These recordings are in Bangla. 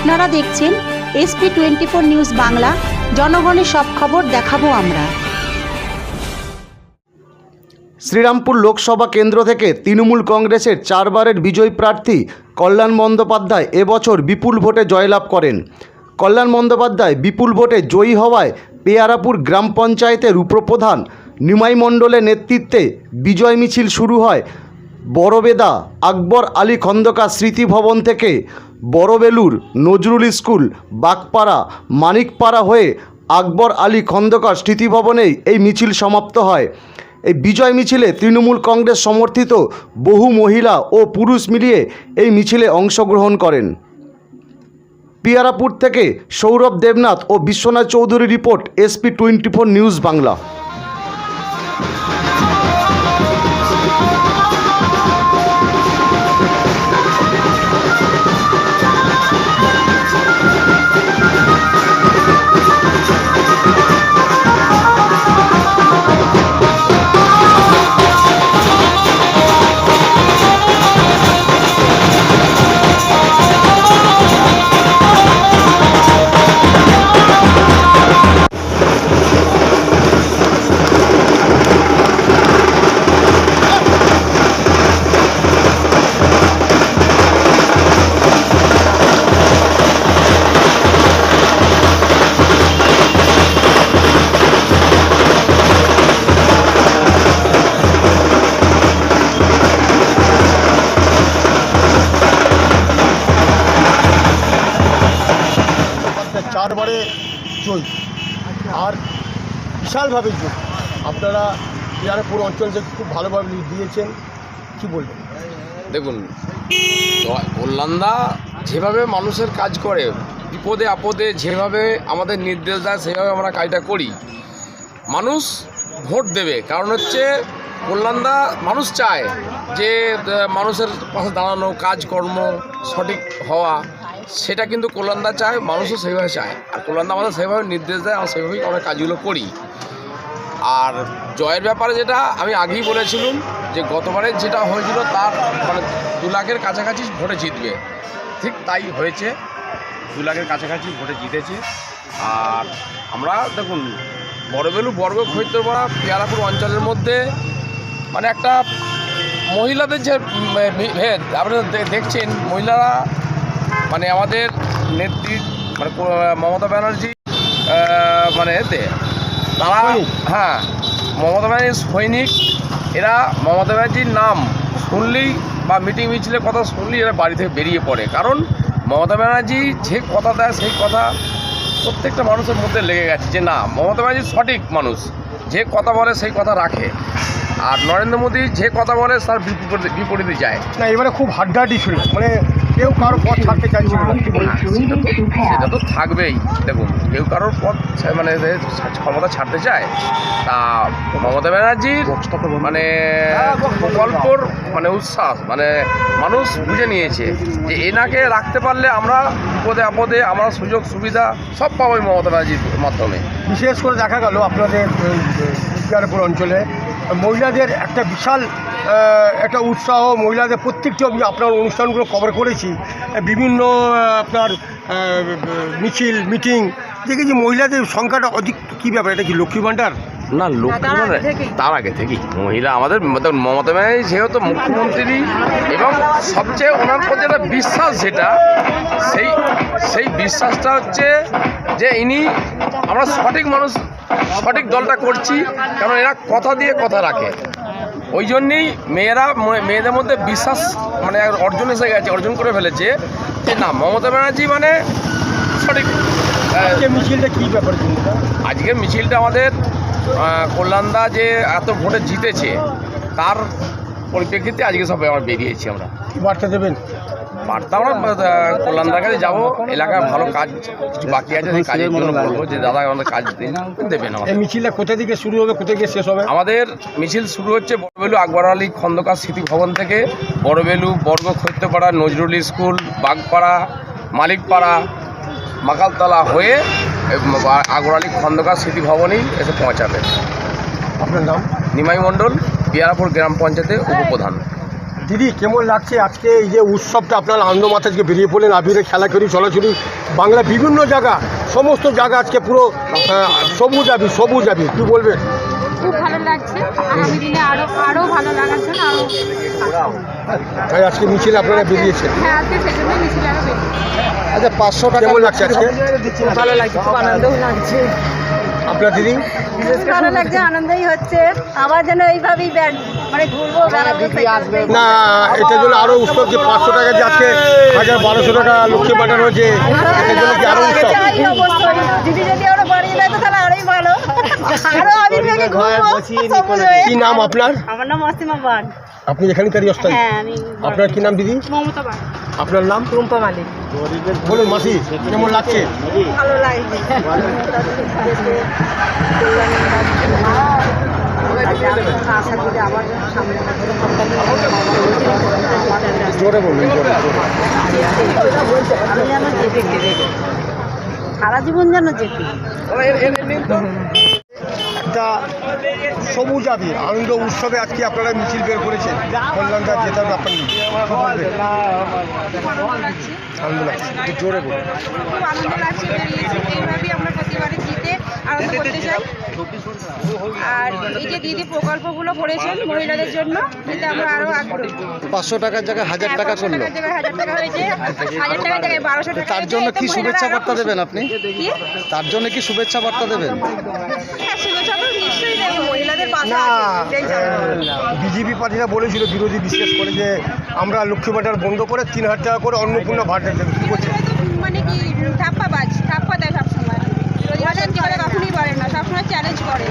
আপনারা দেখছেন SP twenty four news Bangla. জনগণের সব খবর দেখাবো আমরা। শ্রীরামপুর লোকসভা কেন্দ্র থেকে তৃণমূল কংগ্রেসের চারবারের বিজয়ী প্রার্থী কল্যাণ বন্দ্যোপাধ্যায় এবছর বিপুল ভোটে জয়লাভ করেন। কল্যাণ বন্দ্যোপাধ্যায় বিপুল ভোটে জয়ী হওয়ায় পেয়ারাপুর গ্রাম পঞ্চায়েতের উপপ্রধান নিমাই মণ্ডলের নেতৃত্বে বিজয় মিছিল শুরু হয়। বড়বেদা আকবর আলী খন্দকার স্মৃতি ভবন থেকে বড়বেলুর নজরুল স্কুল, বাগপাড়া, মানিকপাড়া হয়ে আকবর আলী খন্দকার স্মৃতিভবনেই এই মিছিল সমাপ্ত হয়। এই বিজয় মিছিলে তৃণমূল কংগ্রেস সমর্থিত বহু মহিলা ও পুরুষ মিলিয়ে এই মিছিলে অংশগ্রহণ করেন। পিয়ারাপুর থেকে সৌরভ দেবনাথ ও Biswanath Chowdhury report, SP twenty four news Bangla. জয়ী আর বিশালভাবে জয়ী আপনারা পুরো অঞ্চলকে খুব ভালোভাবে দিয়েছেন। কি বলবেন? দেখুন কল্যাণদা যেভাবে মানুষের কাজ করে, বিপদে আপদে যেভাবে আমাদের নির্দেশ দেয়, সেভাবে আমরা কাজটা করি। মানুষ ভোট দেবে। কারণ হচ্ছে কল্যাণদা মানুষ চায় যে মানুষের পাশে দাঁড়ানো, কাজকর্ম সঠিক হওয়া। সেটা কিন্তু কল্যাণদা চায়, মানুষও সেইভাবে চায়। আর কল্যাণদা আমাদের সেইভাবে নির্দেশ দেয়, আমরা সেইভাবেই আমরা কাজগুলো করি। আর জয়ের ব্যাপারে যেটা আমি আগেই বলেছিলাম, যে গতবারে যেটা হয়েছিল তার মানে দু লাখের কাছাকাছি ভোটে জিতবে। ঠিক তাই হয়েছে। দু লাখের কাছাকাছি ভোটে জিতেছে। আর আমরা দেখুন, বড়বেলু বর্গ খৈতরপাড়া, পেয়ারাপুর অঞ্চলের মধ্যে মানে একটা মহিলাদের যে ভেদ, আপনারা দেখছেন, মহিলারা মানে আমাদের নেত্রী মানে মমতা ব্যানার্জি মানে এতে তারা হ্যাঁ মমতা ব্যানার্জির সৈনিক এরা মমতা ব্যানার্জির নাম শুনলেই বা মিটিং মিছিলের কথা শুনলেই এরা বাড়ি থেকে বেরিয়ে পড়ে। কারণ মমতা ব্যানার্জি যে কথা দেয় সেই কথা প্রত্যেকটা মানুষের মধ্যে লেগে গেছে যে না মমতা ব্যানার্জি সঠিক মানুষ। যে কথা বলে সেই কথা রাখে। আর নরেন্দ্র মোদী যে কথা বলে তার বিপরীতে বিপরীতে যায়। না এবারে খুব হাড্ডাহাড্ডি ছিল মানে কেউ কারও পথ ছাড়তে চাইছিল না। সেটা তো সেটা তো থাকবেই। দেখুন কেউ কারোর পথ মানে ক্ষমতা ছাড়তে চায় তা মমতা ব্যানার্জির মানে প্রকল্পর মানে উচ্ছ্বাস মানে মানুষ বুঝে নিয়েছে যে এনাকে রাখতে পারলে আমরা বিপদে আপদে আমরা সুযোগ সুবিধা সব পাবো মমতা ব্যানার্জির মাধ্যমে। বিশেষ করে দেখা গেল আপনাদের পিয়ারপুর অঞ্চলে মহিলাদের একটা বিশাল একটা উৎসাহ মহিলাদের প্রত্যেকটি আমি আপনার অনুষ্ঠানগুলো কভার করেছি। বিভিন্ন আপনার মিছিল মিটিং। দেখেছি মহিলাদের সংখ্যাটা অধিক। কী ব্যাপার এটা কি লক্ষ্মী ভাণ্ডার? না লক্ষ্মী মানে তার আগে থেকেই। মহিলা আমাদের মমতা ব্যানার্জি যেহেতু মুখ্যমন্ত্রী এবং সবচেয়ে ওনার প্রতি একটা বিশ্বাস যেটা সেই সেই বিশ্বাসটা হচ্ছে যে ইনি আমরা সঠিক মানুষ সঠিক দলটা করছি কারণ এরা কথা দিয়ে কথা রাখে। ওই জন্যেই মেয়েরা মেয়েদের মধ্যে বিশ্বাস মানে অর্জন এসে গেছে অর্জন করে ফেলেছে। যে না মমতা ব্যানার্জি মানে সঠিক মিছিলটা কী ব্যাপার আজকের মিছিলটা আমাদের কল্যাণদা যে এত ভোটে জিতেছে তার পরিপ্রেক্ষিতে আজকে সবাই আমরা বেরিয়েছি আমরা। কী বার্তা দেবেন? বার্তা আমরা কল্যাণদার কাছে যাব। এলাকায় ভালো কাজ কিছু বাকি আছে সেই কাজের জন্য বলব যে দাদা আমাদের কাজ দেবেন আমাদের মিছিলটা কোথা থেকে শুরু হবে কোথা থেকে শেষ হবে? আমাদের মিছিল শুরু হচ্ছে বড়বেলু আকবর আলী খন্দকার স্মৃতি ভবন থেকে। বড়বেলু বর্গ খৈত্যপাড়া নজরুল স্কুল বাগপাড়া মালিকপাড়া মাকালতলা হয়ে আকবর আলী খন্দকার স্মৃতি ভবনেই এসে পৌঁছাবে। আপনার নাম? নিমাই মণ্ডল পিয়ারাপুর গ্রাম পঞ্চায়েতের উপপ্রধান। দিদি কেমন লাগছে আজকে এই যে উৎসবটা? আপনার আনন্দ মাথা আজকে বেরিয়ে পড়লেন আবিরে খেলা করি চলাচলি বাংলা বিভিন্ন জায়গা সমস্ত জায়গা আজকে পুরো সবুজ আবি সবুজ আবি কী বলবেন? খুব ভালো লাগছে। আগামী দিনে আরও আরও ভালো লাগার জন্য আরও তাই আজকে মিছিলে আপনারা বেরিয়েছেন। হ্যাঁ আজকে সেজন্য মিছিল আরও আচ্ছা পাঁচশো টাকা কেমন লাগছে আজকে? ভালো লাগছে খুব আনন্দও লাগছে। আপনার দিদি? ভালো লাগছে আনন্দই হচ্ছে। আবার যেন এইভাবেই মানে ঘুরবো বেড়াবো না এটা জন্য আরও উৎসব যে পাঁচশো টাকা যে আজকে হাজার বারোশো টাকা লক্ষ্মী পাঠানো হয়েছে এটার জন্য কি আরও উৎসব? চাই অবশ্যই দিদি যদি আরও বাড়িয়ে দেয় তো তাহলে আরোই ভালো। আরও আমি ভেঙে ঘুরবো সবুজ। কি নাম আপনার? আমার নাম অসীমা বান আপনি এখানকারই অস্থায়ী? হ্যাঁ আপনার কি নাম দিদি? মমতা বাড়ি আপনার নাম? রুম্পা মালিক। বলুন মাসি কেমন লাগছে? ভালো লাগছে। আশা করি আমার সামনে জোরে বলুন জোরে জোরে। আমি যেন জেপে সারা জীবন যেন জেপে একটা সবুজ আবির। আনন্দ উৎসবে আজকে আপনারা মিছিল বের করেছেন। কল্যাণদার জেতার ব্যাপার নেই। আনন্দ লাগছে। একটু জোরে বলুন। আনন্দ লাগছে আমরা প্রতিবারে জিতে আনন্দ করতে চাই। আর এই যে দিদি প্রকল্পগুলো করেছেন মহিলাদের জন্য এতে আমরা আরও আগ্রহী। পাঁচশো টাকার জায়গায় হাজার হ্যাঁ, টাকা 500 করল হাজার টাকা হয়েছে। হাজার টাকার জায়গায় বারোশো টাকা তার জন্য কি শুভেচ্ছা বার্তা দেবেন আপনি? তার জন্য কি শুভেচ্ছা বার্তা দেবেন? হ্যাঁ শুভেচ্ছা না জন্য। বিজেপি পার্টিরা বলেছিল বিরোধী বিশ্বাস করে যে আমরা লক্ষ্মী ভাণ্ডার বন্ধ করে তিন হাজার টাকা করে অন্নপূর্ণা ভাণ্ডার দেবো কী বলছে মানে কি ধাপ্পা দেয় সবসময়। কখনই বলে না সবসময় চ্যালেঞ্জ করে।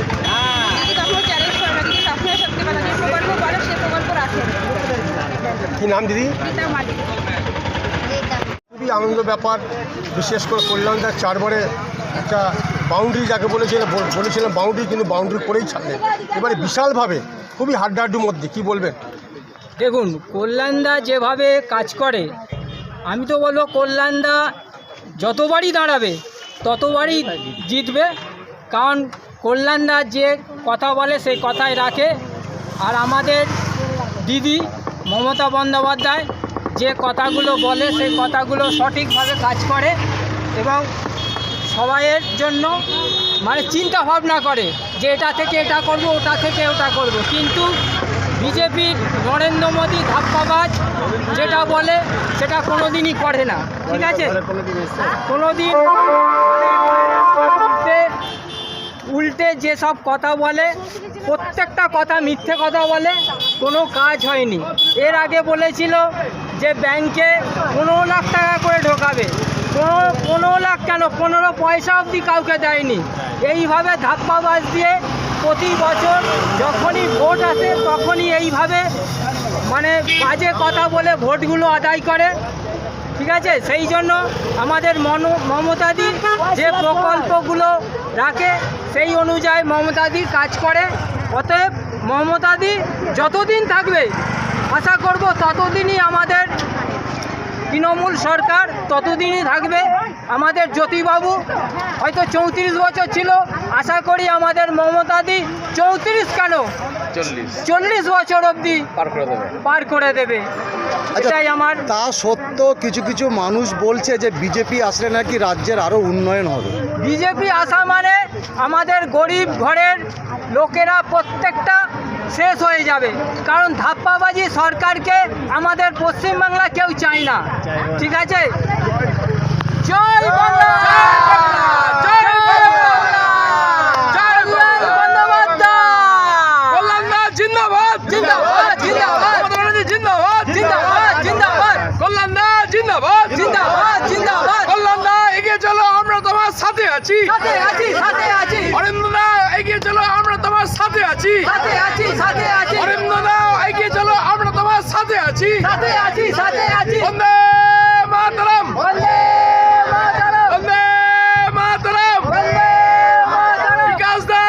দিদি কখনো চ্যালেঞ্জ করে না দিদি সবসময় সত্যি কথা যে প্রকল্প বলে সে প্রকল্প রাখে। কি নাম দিদি? মালিক। খুবই আনন্দ ব্যাপার। বিশেষ করে কল্যাণদার চারবারে একটা বাউন্ডারি যাকে বলেছিলেন বল- বলেছিলেন বাউন্ডারি কিন্তু বাউন্ডারি করেই ছাড়লেন এবারে বিশালভাবে, খুবই হাড্ডাহাড্ডির মধ্যে, কি বলবেন? দেখুন, কল্যাণদা যেভাবে কাজ করে, আমি তো বলব কল্যাণদা যতবারই দাঁড়াবে, ততবারই জিতবে। কারণ কল্যাণদা যে কথা বলে, সেই কথাই রাখে। আর আমাদের দিদি মমতা বন্দ্যোপাধ্যায় যে কথাগুলো বলে সেই কথাগুলো সঠিকভাবে কাজ করে এবং সবাইয়ের জন্য মানে চিন্তা ভাবনা করে যে এটা থেকে এটা করব ওটা থেকে ওটা করব। কিন্তু বিজেপির নরেন্দ্র মোদী ধাপ্পাবাজ যেটা বলে সেটা কোনো দিনই করে না। ঠিক আছে? কোনো দিন উল্টে উল্টে যেসব কথা বলে প্রত্যেকটা কথা মিথ্যে কথা বলে কোনো কাজ হয়নি। এর আগে বলেছিল যে ব্যাংকে পনেরো লাখ টাকা করে ঢোকাবে। পনেরো পনেরো লাখ কেন? পনেরো পয়সা অবধি কাউকে দেয়নি। এইভাবে ধাপ্পাবাজ দিয়ে প্রতি বছর যখনই ভোট আসে, তখনই এইভাবে মানে বাজে কথা বলে ভোটগুলো আদায় করে। ঠিক আছে? সেই জন্য আমাদের মন মমতাদি যে প্রকল্পগুলো রাখে, সেই অনুযায়ী মমতাদি কাজ করে। অতএব মমতাদি যতদিন থাকবে আশা করব ততদিনই আমাদের তৃণমূল সরকার ততদিনই থাকবে। আমাদের জ্যোতিবাবু হয়তো চৌত্রিশ বছর ছিল। আশা করি আমাদের মমতাদি চৌত্রিশ কেন? চল্লিশ। বছর অবধি পার করে দেবে। পার করে দেবে। এটাই আমার তা সত্য কিছু কিছু মানুষ বলছে যে বিজেপি আসলে নাকি রাজ্যের আরও উন্নয়ন হবে। বিজেপি আসা মানে আমাদের গরিব ঘরের লোকেরা প্রত্যেকটা শেষ হয়ে যাবে। কারণ ধাপ্পাবাজি সরকারকে আমাদের পশ্চিমবাংলা কেউ চায় না। ঠিক আছে? জয় বাংলা! জিন্দাবাদ! জিন্দাবাদ! জিন্দাবাদ! জিন্দাবাদ! জিন্দাবাদ! জিন্দাবাদ! কল্যাণদা জিন্দাবাদ! জিন্দাবাদ! জিন্দাবাদ! কল্যাণদা এগিয়ে চলো আমরা তোমার সাথে আছি। সাথে আছি সাথে আছি। সাথে আছি সাথে আছি। অরিন্দদা এগিয়ে চলো আমরা তোমার সাথে আছি। সাথে আছি সাথে আছি। বন্দে মাতরম। বন্দে মাতরম। বন্দে মাতরম। বন্দে মাতরম। বিকাশ দা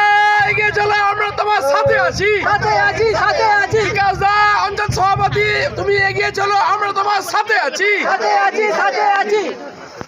এগিয়ে চলো আমরা তোমার সাথে আছি। সাথে আছি সাথে আছি। বিকাশ দা অঞ্চল সভাপতি তুমি এগিয়ে চলো আমরা তোমার সাথে আছি। সাথে সাথে আছি